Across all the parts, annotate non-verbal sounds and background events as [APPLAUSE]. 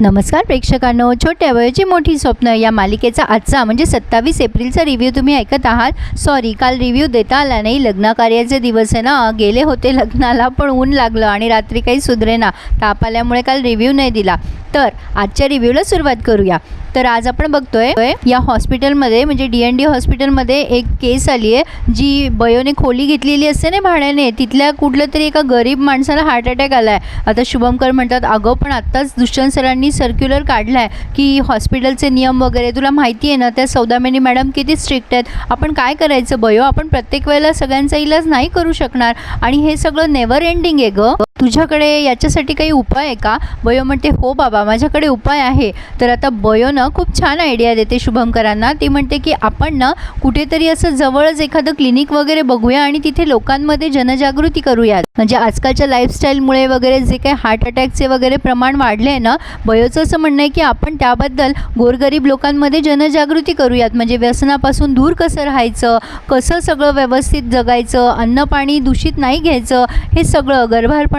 नमस्कार प्रेक्षकांनो छोट्या वयाची मोठी स्वप्न या मालिकेचा आजचा म्हणजे सत्तावीस एप्रिलचा रिव्ह्यू तुम्ही ऐकत आहात. सॉरी काल रिव्ह्यू देता आला नाही. लग्नाकार्याचे दिवस आहे ना गेले होते लग्नाला पण ऊन लागलं आणि रात्री काही सुधरेना. ताप आल्यामुळे काल रिव्ह्यू नाही दिला. तर आजच्या रिव्ह्यूला सुरुवात करूया. तर आज आपण बघतोय या हॉस्पिटलमध्ये म्हणजे डी एन डी हॉस्पिटलमध्ये एक केस आली आहे जी बयोने खोली घेतलेली असते ना भाड्याने तिथल्या कुठल्या तरी एका गरीब माणसाला हार्ट अटॅक आला आहे आता शुभमकर म्हणतात अगं पण आत्ताच दुष्यंत सरांनी सर्क्युलर काढला आहे की हॉस्पिटलचे नियम वगैरे तुला माहिती आहे ना त्या सौदामिनी मॅडम किती स्ट्रिक्ट आहेत. आपण काय करायचं बयो? आपण प्रत्येक वेळेला सगळ्यांचा इलाज नाही करू शकणार. आणि हे सगळं नेवर एंडिंग आहे ग. तुझ्याकडे याच्यासाठी काही उपाय आहे का? बयो म्हणते हो बाबा माझ्याकडे उपाय आहे. तर आता बयोनं खूप छान आयडिया देते शुभंकरांना. ती म्हणते की आपण ना कुठेतरी असं जवळच एखादं क्लिनिक वगैरे बघूया आणि तिथे लोकांमध्ये जनजागृती करूयात. म्हणजे आजकालच्या लाईफस्टाईलमुळे वगैरे जे काही हार्ट अटॅकचे वगैरे प्रमाण वाढले आहे ना बयोचं असं म्हणणं आहे की आपण त्याबद्दल गोरगरीब लोकांमध्ये जनजागृती करूयात. म्हणजे व्यसनापासून दूर कसं राहायचं? कसं सगळं व्यवस्थित जगायचं? अन्न पाणी दूषित नाही घ्यायचं? हे सगळं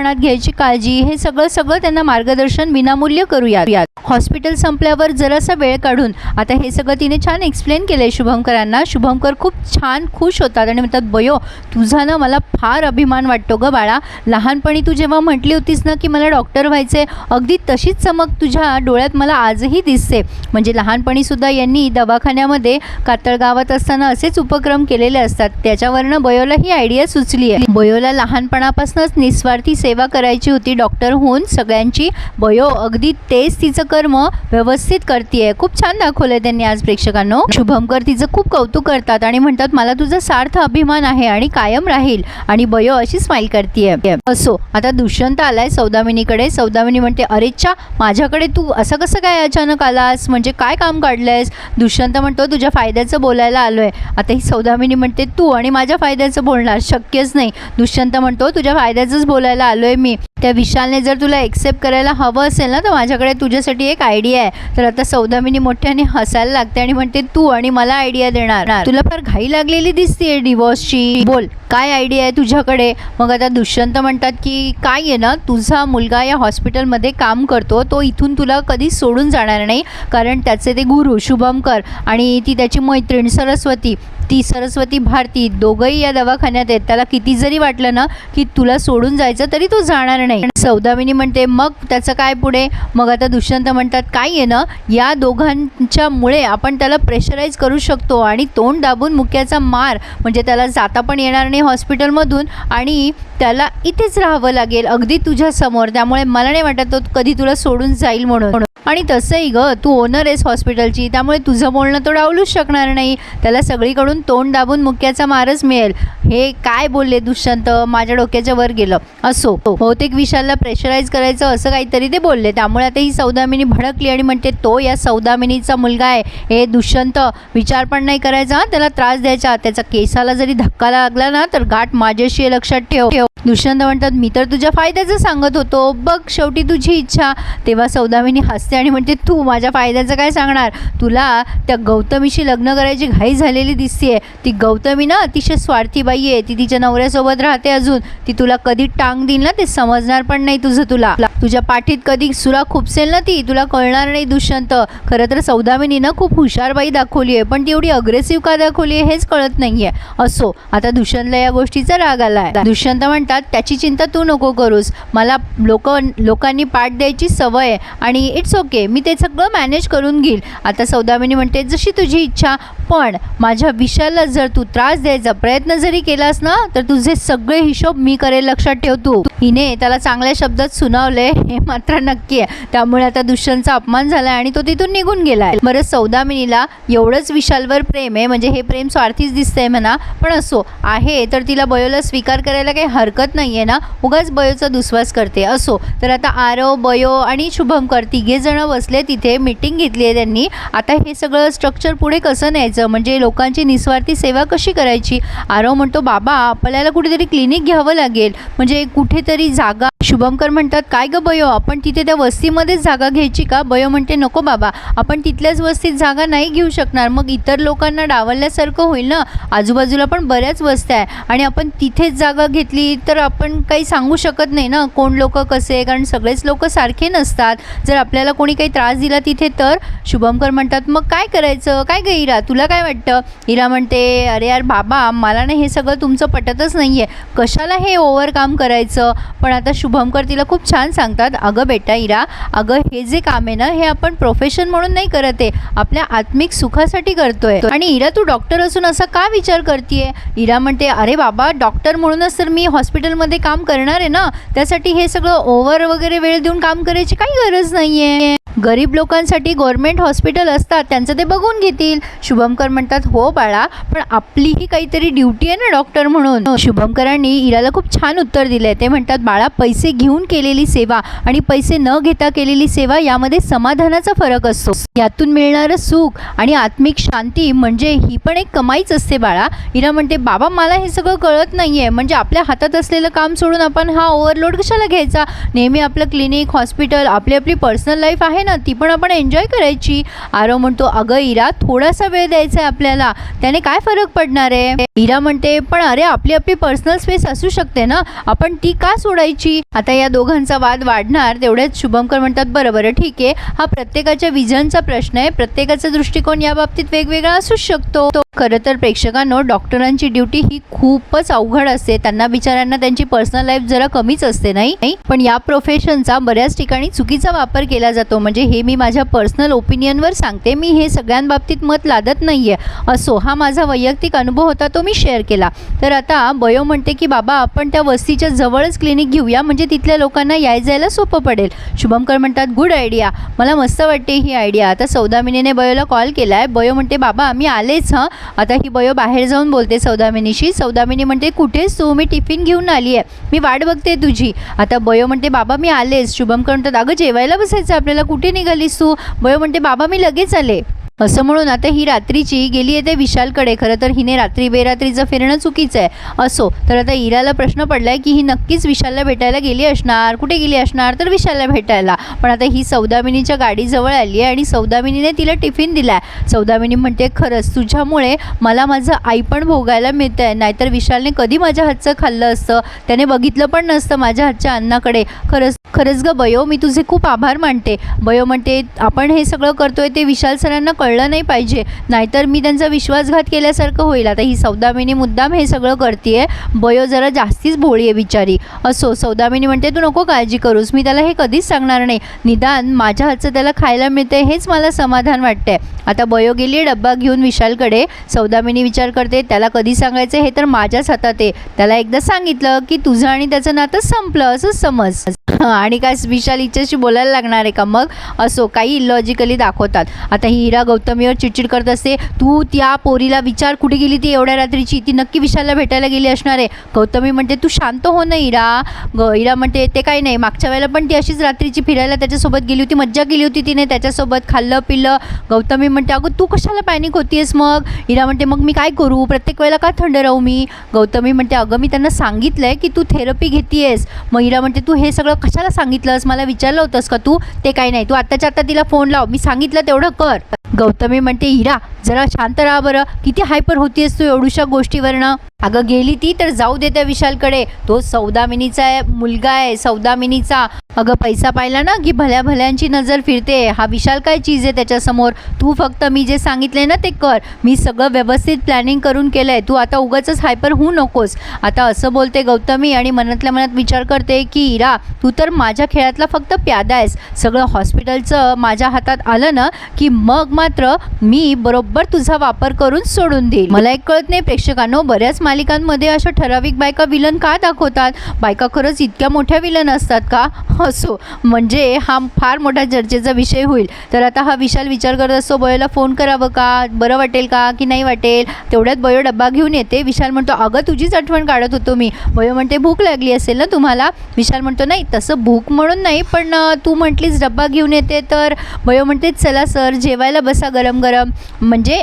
प्रमाणात घ्यायची काळजी हे सगळं सगळं त्यांना मार्गदर्शन विनामूल्य करूया हॉस्पिटल संपल्यावर जरासा वेळ काढून आता हे सगळं तिने छान एक्सप्लेन केलं आहे शुभंकरांना. शुभंकर खूप छान खुश होतात आणि म्हणतात बयो तुझा ना मला फार अभिमान वाटतो ग बाळा. लहानपणी तू जेव्हा म्हटली होतीस ना की मला डॉक्टर व्हायचे अगदी तशीच चमक तुझ्या डोळ्यात मला आजही दिसते. म्हणजे लहानपणीसुद्धा यांनी दवाखान्यामध्ये कातळ गावात असताना असेच उपक्रम केलेले असतात. त्याच्यावरनं बयोला ही आयडिया सुचली आहे बयोला लहानपणापासूनच निस्वार्थी सेवा करायची होती डॉक्टर होऊन सगळ्यांची बयो अगदी तेच तिचं कर्म व्यवस्थित करते खूप छान दाखवलंय त्यांनी आज प्रेक्षकांना. शुभमकर तिचं खूप कौतुक करतात आणि म्हणतात मला तुझा सार्थ अभिमान आहे आणि कायम राहील आणि बयो अशी स्माईल करते असो आता दुष्यंत आलाय सौदामिनीकडे. सौदामिनी म्हणते अरेच्छा माझ्याकडे तू असं कसं काय अचानक आलास? म्हणजे काय काम काढलंयस? दुष्यंत म्हणतो तुझ्या फायद्याचं बोलायला आलोय. आता ही सौदामिनी म्हणते तू आणि माझ्या फायद्याचं बोलणार शक्यच नाही. दुष्यंत म्हणतो तुझ्या फायद्याचंच बोलायला आलोय मी. त्या विशालने जर तुला एक्सेप्ट करायला हवं असेल ना तर माझ्याकडे तुझ्यासाठी एक आयडिया आहे. तर आता सौदामिनी मोठ्याने हसायला लागते आणि म्हणते तू आणि मला आयडिया देणार. तुला फार घाई लागलेली दिसते डिवोर्सची बोल काय आयडिया आहे तुझ्याकडे? मग आता दुष्यंत म्हणतात की काय आहे ना तुझा मुलगा या हॉस्पिटलमध्ये काम करतो. तो इथून तुला कधी सोडून जाणार नाही. कारण त्याचे ते गुरु शुभमकर आणि ती त्याची मैत्रीण सरस्वती ती सरस्वती भारती दोघंही या दवाखान्यात आहेत. त्याला किती जरी वाटलं ना की तुला सोडून जायचं तरी तो जाणार नाही. सौदामिनी म्हणते मग त्याचं काय पुढे? मग आता दुष्यंत म्हणतात काय आहे ना या दोघांच्यामुळे आपण त्याला प्रेशराईज करू शकतो आणि तोंड दाबून मुक्याचा मार म्हणजे त्याला जाता पण येणार नाही हॉस्पिटलमधून आणि त्याला इथेच राहावं लागेल अगदी तुझ्यासमोर त्यामुळे मला नाही वाटत तो कधी तुला सोडून जाईल म्हणून. आणि तसंही ग तू ओनर आहेस हॉस्पिटलची त्यामुळे तुझं बोलणं तो डावलूच शकणार नाही. त्याला सगळीकडून तोंड दाबून मुक्याचा मारच मिळेल. हे काय बोलले दुष्यंत? माझ्या डोक्याच्या वर गेलं. असो. बहुतेक विशालला प्रेशराईज करायचं असं काहीतरी ते बोलले. त्यामुळे आता ही सौदामिनी भडकली आणि म्हणते तो या सौदामिनीचा मुलगा आहे. हे दुष्यंत विचार पण नाही करायचा त्याला त्रास द्यायचा. त्याचा केसाला जरी धक्का लागला ना तर गाठ माझ्याशी लक्षात ठेव. ठेव दुष्यंत म्हणतात मी तर तुझ्या फायद्याचं सांगत होतो. बघ शेवटी तुझी इच्छा. तेव्हा सौदामिनी हस असते आणि म्हणते तू माझ्या फायद्याचं काय सांगणार? तुला त्या गौतमीशी लग्न करायची घाई झालेली दिसते ती गौतमी ना अतिशय स्वार्थी बाई आहे. ती तिच्या नवऱ्यासोबत राहते अजून. ती तुला कधी टांग देईल ना ते समजणार पण नाही तुझं तुला. तुझ्या पाठीत कधी सुरा खुपसेल ना ती तुला कळणार नाही दुष्यंत. खरं तर सौदामिनी ना खूप हुशार बाई दाखवली आहे पण ती एवढी अग्रेसिव्ह का दाखवली आहे हेच कळत नाही आहे असो आता दुष्यंतला या गोष्टीचा राग आला आहे दुष्यंत म्हणतात त्याची चिंता तू नको करूस. मला लोक लोकांनी पाठ द्यायची सवय आहे आणि इट्स ओके मी ते सगळं मॅनेज करून घेईल. आता सौदामिनी म्हणते जशी तुझी इच्छा पण माझ्या विषयाला जर तू त्रास द्यायचा प्रयत्न जरी केलास ना तर तुझे सगळे हिशोब मी करेल लक्षात ठेव तू. हिने त्याला चांगल्या शब्दात सुनावले हे मात्र नक्की आहे. त्यामुळे आता दुष्यंतचा अपमान झालाय आणि तो तिथून निघून गेलाय. बरं सौदामिनीला एवढंच विशालवर प्रेम आहे म्हणजे हे प्रेम स्वार्थीच दिसतंय म्हणा पण असो आहे तर तिला बयोला स्वीकार करायला काही हरकत नाही आहे ना उगाच बयोचा दुस्वास करते. असो तर आता आरव बयो आणि शुभमकर तिघे जण बसले तिथे मीटिंग घेतली आहे त्यांनी. आता हे सगळं स्ट्रक्चर पुढे कसं न्यायचं? म्हणजे लोकांची निस्वार्थी सेवा कशी करायची? आरव म्हणतो बाबा आपल्याला कुठेतरी क्लिनिक घ्यावं लागेल. म्हणजे कुठेतरी जागा शुभमकर म्हणतात काय गं बयो आपण तिथे त्या वस्तीमध्येच जागा घ्यायची का? बयो म्हणते नको बाबा आपण तिथल्याच वस्तीत जागा नाही घेऊ शकणार. मग इतर लोकांना डावलल्यासारखं होईल ना? आजूबाजूला पण बऱ्याच वस्त्या आहे आणि आपण तिथेच जागा घेतली तर आपण काही सांगू शकत नाही ना? कोण लोक कसे कारण सगळेच लोक सारखे नसतात. जर आपल्याला कोणी काही त्रास दिला तिथे तर? शुभमकर म्हणतात मग काय करायचं? काय गं इरा? तुला काय वाटतं? इरा म्हणते अरे यार बाबा मला ना हे सगळं तुमचं पटतच नाही आहे कशाला हे ओव्हरकाम करायचं? पण आता शुभ शुभमकर तिला खूप छान सांगतात अगं बेटा इरा अगं हे जे काम आहे ना हे आपण प्रोफेशन म्हणून नाही करत आहे. आपल्या आत्मिक सुखासाठी करतोय. आणि इरा तू डॉक्टर असून असा का विचार करते इरा म्हणते अरे बाबा डॉक्टर म्हणूनच तर मी हॉस्पिटलमध्ये काम करणार आहे ना. त्यासाठी हे सगळं ओव्हर वगैरे वेळ देऊन काम करायची काही गरज नाही आहे गरीब लोकांसाठी गव्हर्मेंट हॉस्पिटल असतात त्यांचं ते बघून घेतील. शुभमकर म्हणतात हो बाळा पण आपलीही काहीतरी ड्युटी आहे ना डॉक्टर म्हणून. शुभमकरांनी इराला खूप छान उत्तर दिलंय. ते म्हणतात बाळा पैसे घेऊन केलेली सेवा आणि पैसे न घेता केलेली सेवा यामध्ये समाधानाचा फरक असतो. यातून मिळणारं सुख आणि आत्मिक शांती म्हणजे ही पण एक कमाईच असते बाळा. इरा म्हणते बाबा मला हे सगळं कळत नाहीये. म्हणजे आपल्या हातात असलेलं काम सोडून आपण हा ओव्हरलोड कशाला घ्यायचा? नेहमी आपलं क्लिनिक हॉस्पिटल आपली आपली पर्सनल लाईफ आहे ना ती पण आपण एन्जॉय करायची. आरव म्हणतो अगं इरा थोडासा वेळ द्यायचा आहे आपल्याला. त्याने काय फरक पडणार आहे? इरा म्हणते पण अरे आपली आपली पर्सनल स्पेस असू शकते ना? आपण ती का सोडायची? आता या दोघांचा वाद वाढणार. तेवढ्याच शुभमकर म्हणतात बरं बरं ठीक आहे. हा प्रत्येकाच्या विजनचा प्रश्न आहे. प्रत्येकाचा दृष्टिकोन या बाबतीत वेगवेगळा असू शकतो. खरं तर प्रेक्षकांनो डॉक्टरांची ड्युटी ही खूपच अवघड असते. त्यांना बिचाऱ्यांना त्यांची पर्सनल लाईफ जरा कमीच असते नाही? नाही? पण या प्रोफेशनचा बऱ्याच ठिकाणी चुकीचा वापर केला जातो. म्हणजे हे मी माझ्या पर्सनल ओपिनियनवर सांगते. मी हे सगळ्यांबाबतीत मत लादत नाही आहे असो हा माझा वैयक्तिक अनुभव होता तो मी शेअर केला. तर आता बयो म्हणते की बाबा आपण त्या वस्तीच्या जवळच क्लिनिक घेऊया. म्हणजे तिथल्या लोकांना याय जायला सोपं पडेल. शुभमकर म्हणतात गुड आयडिया मला मस्त वाटते ही आयडिया आता सौदामिनीने बयोला कॉल केला आहे बयो म्हणते बाबा आम्ही आलेच हां. आता ही बयो बाहेर जाऊन बोलते सौदामिनीशी. सौदामिनी म्हणते कुठेच तू? मी टिफिन घेऊन आली आहे. मी वाट बघते तुझी. आता बयो म्हणते बाबा मी आलेच. शुभमकर म्हणतात अगं जेवायला बसायचं आपल्याला. कुठे निघालीस तू? बयो म्हणते बाबा मी लगेच आले. असं म्हणून आता ही रात्रीची गेली आहे ते विशालकडे. खरं तर हिने रात्री बेरात्रीचं फिरणं चुकीचं आहे. असो तर आता इराला प्रश्न पडलाय की ही नक्कीच विशालला भेटायला गेली असणार? कुठे गेली असणार? तर विशालला भेटायला. पण आता ही सौदामिनीच्या गाडीजवळ आली आहे आणि सौदामिनीने तिला टिफिन दिलाय. सौदामिनी म्हणते खरंच तुझ्यामुळे मला माझं आई पण भोगायला मिळतं आहे नाहीतर विशालने कधी माझ्या हातचं खाल्लं असतं? त्याने बघितलं पण नसतं माझ्या हातच्या अन्नाकडे. खरंच खरंच ग बयो मी तुझे खूप आभार मानते. बयो म्हणते आपण हे सगळं करतोय ते विशाल सरांना कळलं नाही पाहिजे. नाहीतर मी त्यांचा विश्वासघात केल्यासारखं होईल. आता ही सौदामिनी मुद्दाम हे सगळं करते बयो जरा जास्तीच भोळी आहे बिचारी. असो सौदामिनी म्हणते तू नको काळजी करूस. मी त्याला हे कधीच सांगणार नाही. निदान माझ्या हातचं त्याला खायला मिळते हेच मला समाधान वाटतंय. आता बयो गेली डब्बा घेऊन विशालकडे. सौदामिनी विचार करते त्याला कधी सांगायचं हे तर माझ्याच हातात आहे. त्याला एकदा सांगितलं की तुझं आणि त्याचं नातं संपलं. असं समज. [LAUGHS] आणि काय विशाल हिच्याशी बोलायला लागणार आहे का? मग असो काही इलॉजिकली दाखवतात. आता ही हिरा गौतमीवर चिडचिड करत असते. तू त्या पोरीला विचार कुठे गेली ती एवढ्या रात्रीची? ती नक्की विशालला भेटायला गेली असणार आहे. गौतमी म्हणते तू शांत हो ना हिरा. ग हिरा म्हणते ते काही नाही. मागच्या वेळेला पण ती अशीच रात्रीची फिरायला त्याच्यासोबत गेली होती. मज्जा केली होती तिने त्याच्यासोबत. खाल्लं पिलं. गौतमी म्हणते अगं तू कशाला पॅनिक होतीयस मग? हिरा म्हणते मग मी काय करू? प्रत्येक वेळेला का थंड राहू मी? गौतमी म्हणते अगं मी त्यांना सांगितलं आहे की तू थेरपी घेतीयस. मग हिरा म्हणते तू हे सगळं कशाला सांगितलंस? मला विचारलं होतंस का तू? ते काही नाही. तू आत्ताच्या आत्ता तिला फोन लाव. मी सांगितलं तेवढं कर. गौतमी म्हणते हिरा जरा शांत राहा बरं. किती हायपर होतीस तू एवढूशा गोष्टीवरनं? अगं गेली ती तर जाऊ दे त्या विशालकडे. तो सौदामिनीचा आहे, मुलगा आहे सौदामिनीचा. अगं पैसा पाहिला ना की भल्या भल्यांची नजर फिरते. हा विशाल काय चीज आहे त्याच्यासमोर? तू फक्त मी जे सांगितले ना ते कर. मी सगळं व्यवस्थित प्लॅनिंग करून केलं आहे तू आता उगाच हायपर होऊ नकोस. आता असं बोलते गौतमी आणि मनातल्या मनात विचार करते की इरा तू तर माझ्या खेळातला फक्त प्यादा आहेस. सगळं हॉस्पिटलचं माझ्या हातात आलं ना की मग मात्र मी बरोबर तुझा वापर करून सोडून देईल. मला एक कळत नाही प्रेक्षकांनो बऱ्याच मालिकांमध्ये अशा ठराविक बायका विलन का दाखवतात? बायका खरंच इतक्या मोठ्या विलन असतात का? असो म्हणजे हा फार मोठा चर्चेचा विषय होईल. तर आता हा विशाल विचार करत असतो बयोला फोन करावं का? बरं वाटेल का की नाही वाटेल? तेवढ्यात बयो डब्बा घेऊन येते. विशाल म्हणतो अगं तुझीच आठवण काढत होतो मी. बयो म्हणते भूक लागली असेल ना तुम्हाला? विशाल म्हणतो नाही तसं तसं भूक म्हणून नाही पण तू म्हटलीस डब्बा घेऊन येते तर बयो म्हणते चला सर जेवायला बसा गरम गरम. म्हणजे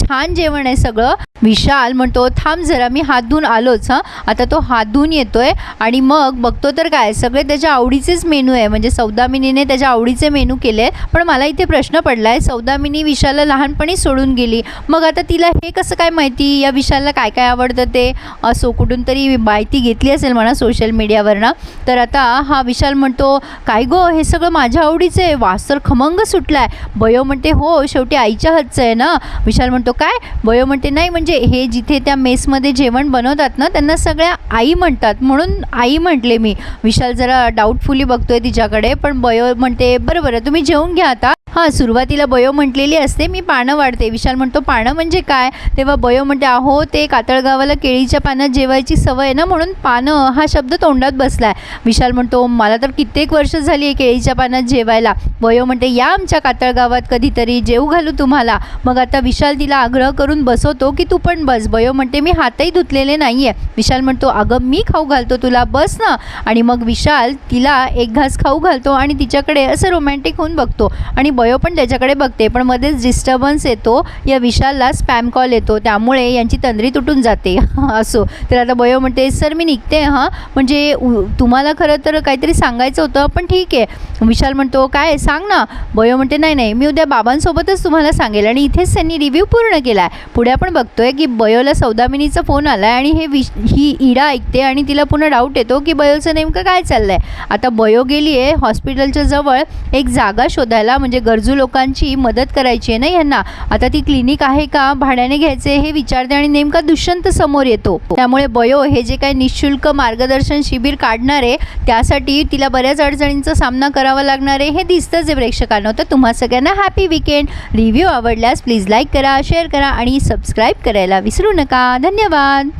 छान जेवण आहे सगळं. विशाल म्हणतो थांब जरा मी हात धुवून आलोच हां. आता तो हात धुवून येतोय आणि मग बघतो तर काय सगळे त्याच्या आवडीचेच मेनू आहे. म्हणजे सौदामिनीने त्याच्या आवडीचे मेनू केले पण मला इथे प्रश्न पडला आहे सौदामिनी विशालला लहानपणी सोडून गेली. मग आता तिला हे कसं काय माहिती? या विशालला काय काय आवडतं ते? असो कुठून तरी माहिती घेतली असेल म्हणा सोशल मीडियावरनं. तर आता हा विशाल म्हणतो काय गो हे सगळं माझ्या आवडीचं आहे. वास तर खमंग सुटला आहे बयो म्हणते हो शेवटी आईच्या हातचं आहे ना. विशाल म्हणतो काय? बयो म्हणते नाही म्हणजे हे जिथे त्या मेसमध्ये जेवण बनवतात ना त्यांना सगळ्या आई म्हणतात. म्हणून आई म्हटले मी. विशाल जरा डाऊटफुली बघतोय तिच्याकडे पण बयो म्हणते बरं बरं तुम्ही जेवून घ्या आता. हां सुरुवातीला बयो म्हटलेली असते मी पानं वाढते. विशाल म्हणतो पानं म्हणजे काय? तेव्हा बयो म्हणते अहो ते कातळगावाला केळीच्या पानात जेवायची सवय आहे ना म्हणून पानं हा शब्द तोंडात बसला आहे विशाल म्हणतो मला तर कित्येक वर्ष झाली आहे केळीच्या पानात जेवायला. बयो म्हणते या आमच्या कातळगावात कधीतरी जेऊ घालू तुम्हाला. मग आता विशाल तिला आग्रह करून बसवतो की तू पण बस. बयो म्हणते मी हातही धुतलेले नाही आहे विशाल म्हणतो अगं मी खाऊ घालतो तुला बस ना. आणि मग विशाल तिला एक घास खाऊ घालतो आणि तिच्याकडे असं रोमॅन्टिक होऊन बघतो. आणि बयो पण त्याच्याकडे बघते. पण मध्येच डिस्टर्बन्स येतो. या विशालला स्पॅम कॉल येतो. त्यामुळे यांची तंद्री तुटून जाते. [LAUGHS] असो. तर आता बयो म्हणते सर मी निघते हां. म्हणजे उ- तुम्हाला खरं तर काहीतरी सांगायचं होतं पण ठीक आहे. विशाल म्हणतो काय? सांग ना. बयो म्हणते नाही नाही. मी उद्या बाबांसोबतच तुम्हाला सांगेल. आणि इथेच त्यांनी रिव्ह्यू पूर्ण केला आहे पुढे आपण बघतोय की बयोला सौदामिनीचा फोन आला आहे आणि हे विश ही इडा ऐकते आणि तिला पुन्हा डाऊट येतो की बयोचं नेमकं काय चाललं आहे आता बयो गेली आहे हॉस्पिटलच्या जवळ एक जागा शोधायला म्हणजे गरजू लोकांची मदत करायची आहे ना यांना? आता ती क्लिनिक आहे का? भाड्याने घ्यायचे हे विचारते आणि नेमका दुष्यंत समोर येतो. त्यामुळे बयो हे जे काही निशुल्क मार्गदर्शन शिबिर काढणार आहे त्यासाठी तिला बऱ्याच अडचणींचा सामना करावा लागणार आहे. हे दिसतंच आहे प्रेक्षकांना. तर तुम्हा सगळ्यांना हॅपी विकेंड रिव्ह्यू आवडल्यास प्लीज लाईक करा शेअर करा आणि सबस्क्राईब करायला विसरू नका. धन्यवाद.